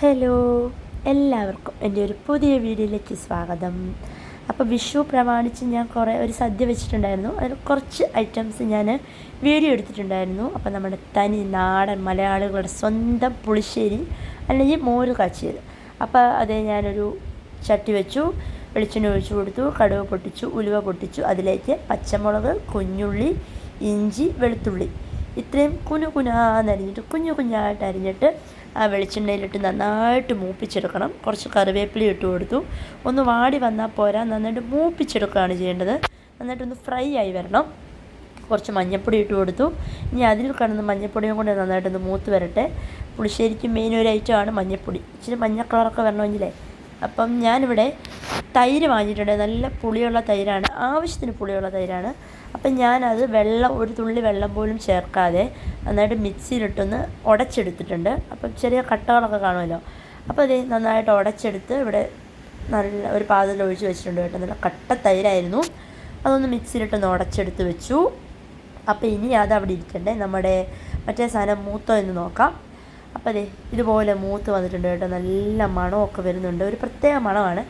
Hello എല്ലാവർക്കും എന്റെ ഒരു പുതിയ വീഡിയോയിലേക്ക് സ്വാഗതം. അപ്പോൾ വിഷു പ്രമാണിച്ച് ഞാൻ കുറേ ഒരു സദ്യ വെച്ചിട്ടുണ്ടായിരുന്നു. അതിൽ കുറച്ച് ഐറ്റംസ് ഞാൻ വീഡിയോ എടുത്തിട്ടുണ്ടായിരുന്നു. അപ്പോൾ നമ്മുടെ തനി നാടൻ മലയാളികളുടെ സ്വന്തം പുളിശ്ശേരി അല്ലെങ്കിൽ മോര് കാച്ചിയത്. അപ്പോൾ അത് ഞാനൊരു ചട്ടി വെച്ചു വെളിച്ചെണ്ണ ഒഴിച്ചു കൊടുത്തു കടുക് പൊട്ടിച്ചു ഉലുവ പൊട്ടിച്ചു. അതിലേക്ക് പച്ചമുളക് കുഞ്ഞുള്ളി ഇഞ്ചി വെളുത്തുള്ളി ഇത്രയും കുനു കുഞ്ഞാന്നരിഞ്ഞിട്ട് കുഞ്ഞു കുഞ്ഞായിട്ട് അരിഞ്ഞിട്ട് ആ വെളിച്ചെണ്ണയിലിട്ട് നന്നായിട്ട് മൂപ്പിച്ചെടുക്കണം. കുറച്ച് കറിവേപ്പില ഇട്ട് കൊടുത്തു. ഒന്ന് വാടി വന്നാൽ പോരാ. നന്നായിട്ട് മൂപ്പിച്ചെടുക്കുകയാണ് ചെയ്യേണ്ടത്. നന്നായിട്ടൊന്ന് ഫ്രൈ ആയി വരണം. കുറച്ച് മഞ്ഞൾപ്പൊടി ഇട്ട് കൊടുത്തു. ഇനി അതിൽ കിടന്ന് മഞ്ഞൾപ്പൊടിയും കൊണ്ട് നന്നായിട്ടൊന്ന് മൂത്ത് വരട്ടെ. പുളിശ്ശേരിക്ക് മെയിൻ ഒരു ഐറ്റമാണ് മഞ്ഞൾപ്പൊടി ഇച്ചിരി മഞ്ഞ കളറൊക്കെ വരണമെങ്കിലേ അപ്പം ഞാനിവിടെ തൈര് വാങ്ങിയിട്ടുണ്ട്. നല്ല പുളിയുള്ള തൈരാണ്. ആവശ്യത്തിന് പുളിയുള്ള തൈരാണ്. അപ്പം ഞാനത് വെള്ളം ഒരു തുള്ളി വെള്ളം പോലും ചേർക്കാതെ നന്നായിട്ട് മിക്സിയിലിട്ടൊന്ന് ഉടച്ചെടുത്തിട്ടുണ്ട്. അപ്പം ചെറിയ കട്ടകളൊക്കെ കാണുമല്ലോ? അപ്പോൾ അത് നന്നായിട്ട് ഉടച്ചെടുത്ത് ഇവിടെ നല്ല ഒരു പാത്രത്തിൽ ഒഴിച്ച് വെച്ചിട്ടുണ്ട് കേട്ടോ. നല്ല കട്ട തൈരായിരുന്നു. അതൊന്ന് മിക്സിയിലിട്ടൊന്ന് ഉടച്ചെടുത്ത് വെച്ചു. അപ്പോൾ ഇനി അത് അവിടെ ഇരിക്കണ്ടേ? നമ്മുടെ മറ്റേ സാധനം മൂത്തോ എന്ന് നോക്കാം. അപ്പോൾ അതെ ഇതുപോലെ മൂത്ത് വന്നിട്ടുണ്ട് കേട്ടോ. നല്ല മണമൊക്കെ വരുന്നുണ്ട്. ഒരു പ്രത്യേക മണമാണ്.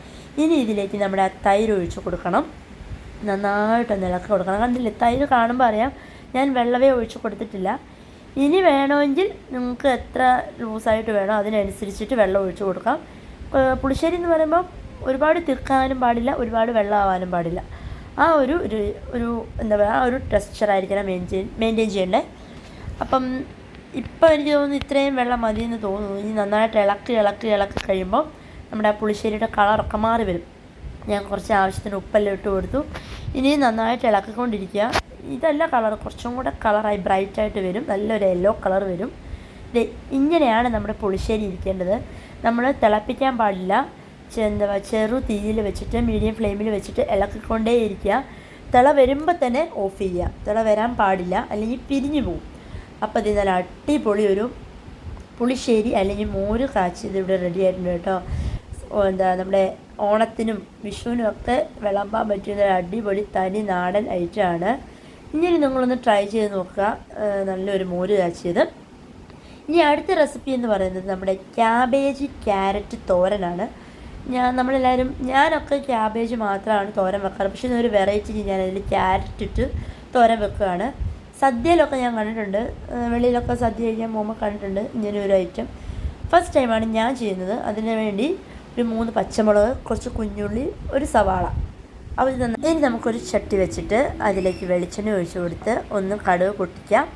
ഇനി ഇതിലേക്ക് നമ്മുടെ ആ തൈര് ഒഴിച്ച് കൊടുക്കണം. നന്നായിട്ടൊന്ന് ഇളക്കി കൊടുക്കണം. കണ്ടില്ലേ തൈര് കാണുമ്പോൾ അറിയാം ഞാൻ വെള്ളമേ ഒഴിച്ച് കൊടുത്തിട്ടില്ല. ഇനി വേണമെങ്കിൽ നിങ്ങൾക്ക് എത്ര ലൂസായിട്ട് വേണോ അതിനനുസരിച്ചിട്ട് വെള്ളം ഒഴിച്ച് കൊടുക്കാം. പുളിശ്ശേരി എന്ന് പറയുമ്പോൾ ഒരുപാട് തിക്കാനും പാടില്ല ഒരുപാട് വെള്ളമാവാനും പാടില്ല. ആ ഒരു ഒരു എന്താ പറയുക ആ ഒരു ടെക്സ്ചറായിരിക്കണം മെയിന്റെയിൻ മെയിന്റെയിൻ ചെയ്യേണ്ടത് അപ്പം ഇപ്പം എനിക്ക് തോന്നുന്നു ഇത്രയും വെള്ളം മതി എന്ന് തോന്നുന്നു. ഇനി നന്നായിട്ട് ഇളക്കി ഇളക്കി ഇളക്കി കഴിയുമ്പോൾ നമ്മുടെ ആ പുളിശ്ശേരിയുടെ കളറൊക്കെ മാറി വരും. ഞാൻ കുറച്ച് ആവശ്യത്തിന് ഉപ്പെല്ലാം ഇട്ട് കൊടുത്തു. ഇനി നന്നായിട്ട് ഇളക്കിക്കൊണ്ടിരിക്കുക. ഇതല്ല കളർ കുറച്ചും കൂടെ കളറായി ബ്രൈറ്റായിട്ട് വരും. നല്ലൊരു യെല്ലോ കളർ വരും. ഇങ്ങനെയാണ് നമ്മുടെ പുളിശ്ശേരി ഇരിക്കേണ്ടത്. നമ്മൾ തിളപ്പിക്കാൻ പാടില്ല. എന്താ ചെറു തീയിൽ വെച്ചിട്ട് മീഡിയം ഫ്ലെയിമിൽ വെച്ചിട്ട് ഇളക്കിക്കൊണ്ടേ ഇരിക്കുക തിള വരുമ്പോൾ തന്നെ ഓഫ് ചെയ്യുക. തിള വരാൻ പാടില്ല. അല്ലെങ്കിൽ പിരിഞ്ഞു പോകും. അപ്പോൾ ഇത് നല്ല അടിപൊളി ഒരു പുളിശ്ശേരി അല്ലെങ്കിൽ മോര് കാച്ചിയത് ഇവിടെ റെഡി ആയിട്ടുണ്ട് കേട്ടോ. എന്താ നമ്മുടെ ഓണത്തിനും വിഷുവിനും ഒക്കെ വിളമ്പാൻ പറ്റുന്ന ഒരു അടിപൊളി തനി നാടൻ ഐറ്റമാണ് ഇനി നിങ്ങളൊന്ന് ട്രൈ ചെയ്ത് നോക്കുക. നല്ലൊരു മോര് കാച്ചിയത്. ഇനി അടുത്ത റെസിപ്പി എന്ന് പറയുന്നത് നമ്മുടെ ക്യാബേജ് ക്യാരറ്റ് തോരനാണ്. ഞാൻ നമ്മളെല്ലാവരും ഞാനൊക്കെ ക്യാബേജ് മാത്രമാണ് തോരൻ വെക്കാറ്. പക്ഷേ ഇതൊരു വെറൈറ്റി ഞാൻ അതിൽ ക്യാരറ്റ് ഇട്ട് തോരൻ വെക്കുകയാണ്. സദ്യയിലൊക്കെ ഞാൻ കണ്ടിട്ടുണ്ട്. വെളിയിലൊക്കെ സദ്യ കഴിക്കാൻ പോകുമ്പോൾ കണ്ടിട്ടുണ്ട്. ഇങ്ങനെ ഒരു ഐറ്റം ഫസ്റ്റ് ടൈമാണ് ഞാൻ ചെയ്യുന്നത്. അതിന് വേണ്ടി ഒരു മൂന്ന് പച്ചമുളക് കുറച്ച് കുഞ്ഞുള്ളി ഒരു സവാള. ഇത് നന്നാ- ഇനി നമുക്കൊരു ചട്ടി വെച്ചിട്ട് അതിലേക്ക് വെളിച്ചെണ്ണ ഒഴിച്ച് കൊടുത്ത് ഒന്ന് കടുക് പൊട്ടിക്കാം.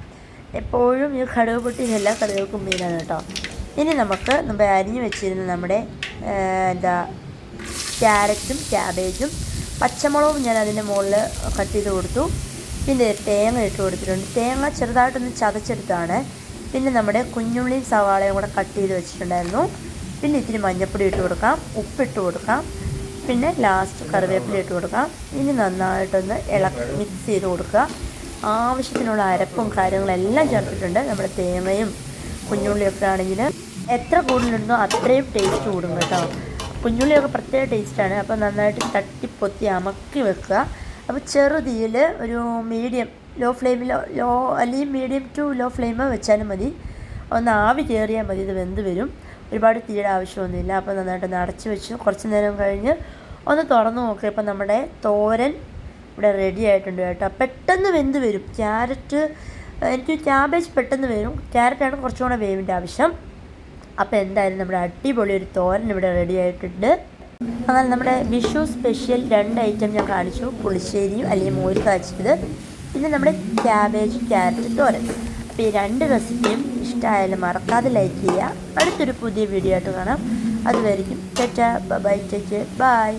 എപ്പോഴും ഈ കടുക് പൊട്ടി എല്ലാ കടുകൾക്കും മീനാണ് കേട്ടോ. ഇനി നമുക്ക് നമ്മൾ അരിഞ്ഞു വെച്ചിരുന്ന നമ്മുടെ എന്താ ക്യാരറ്റും ക്യാബേജും പച്ചമുളകും ഞാൻ അതിന്റെ മുകളിൽ കട്ട് ചെയ്ത് കൊടുത്തു. പിന്നെ തേങ്ങ ഇട്ട് കൊടുത്തിട്ടുണ്ട്. തേങ്ങ ചെറുതായിട്ടൊന്ന് ചതച്ചെടുത്താണ്. പിന്നെ നമ്മുടെ കുഞ്ഞുള്ളിയും സവാളയും കൂടെ കട്ട് ചെയ്ത് വെച്ചിട്ടുണ്ടായിരുന്നു. പിന്നെ ഇത്തിരി മഞ്ഞൾപ്പൊടി ഇട്ട് കൊടുക്കാം. ഉപ്പിട്ട് കൊടുക്കാം. പിന്നെ ലാസ്റ്റ് കറിവേപ്പില ഇട്ട് കൊടുക്കാം. ഇനി നന്നായിട്ടൊന്ന് ഇളക്കി മിക്സ് ചെയ്ത് കൊടുക്കുക. ആവശ്യത്തിനുള്ള അരപ്പും കാര്യങ്ങളെല്ലാം ചേർത്തിട്ടുണ്ട്. നമ്മുടെ തേങ്ങയും കുഞ്ഞുള്ളിയൊക്കെ ആണെങ്കിൽ എത്ര കൂടുതലുണ്ടോ അത്രയും ടേസ്റ്റ് കൂടും കേട്ടോ. കുഞ്ഞുള്ളിയൊക്കെ പ്രത്യേക ടേസ്റ്റാണ് അപ്പോൾ നന്നായിട്ട് തട്ടിപ്പൊത്തി അമക്കി വെക്കുക. അപ്പോൾ ചെറുതീയിൽ ഒരു മീഡിയം ലോ ഫ്ലെയിമിൽ ലോ അല്ലെങ്കിൽ മീഡിയം ടു ലോ ഫ്ലെയിമോ വെച്ചാലും മതി. ഒന്ന് ആവി കയറിയാൽ മതി ഇത് വെന്ത് വരും. ഒരുപാട് തീയുടെ ആവശ്യമൊന്നുമില്ല. അപ്പോൾ നന്നായിട്ട് അടച്ച് വെച്ച് കുറച്ച് നേരം കഴിഞ്ഞ് ഒന്ന് തുറന്നു നോക്കുക ഇപ്പം നമ്മുടെ തോരൻ ഇവിടെ റെഡി ആയിട്ടുണ്ട് കേട്ടോ. പെട്ടെന്ന് വെന്ത് വരും. ക്യാരറ്റ് എനിക്ക് ക്യാബേജ് പെട്ടെന്ന് വരും. ക്യാരറ്റാണ് കുറച്ചും കൂടെ വേവിന്റെ ആവശ്യം. അപ്പോൾ എന്തായാലും നമ്മുടെ അടിപൊളി ഒരു തോരൻ ഇവിടെ റെഡി ആയിട്ടുണ്ട്. അങ്ങനെ നമ്മുടെ വിഷു സ്പെഷ്യൽ രണ്ട് ഐറ്റം ഞാൻ കാണിച്ചു. പുളിശ്ശേരിയും അല്ലെങ്കിൽ മോര് കാച്ചിയത്. പിന്നെ നമ്മുടെ ക്യാബേജ് ക്യാരറ്റ് തോരൻ. അപ്പോൾ ഈ രണ്ട് റെസിപ്പിയും ഇഷ്ടമായാലും മറക്കാതെ ലൈക്ക് ചെയ്യുക. അടുത്തൊരു പുതിയ വീഡിയോ ആയിട്ട് കാണാം. അതുവരെയും ചേച്ചാ ബൈ ചേച്ചി ബൈ.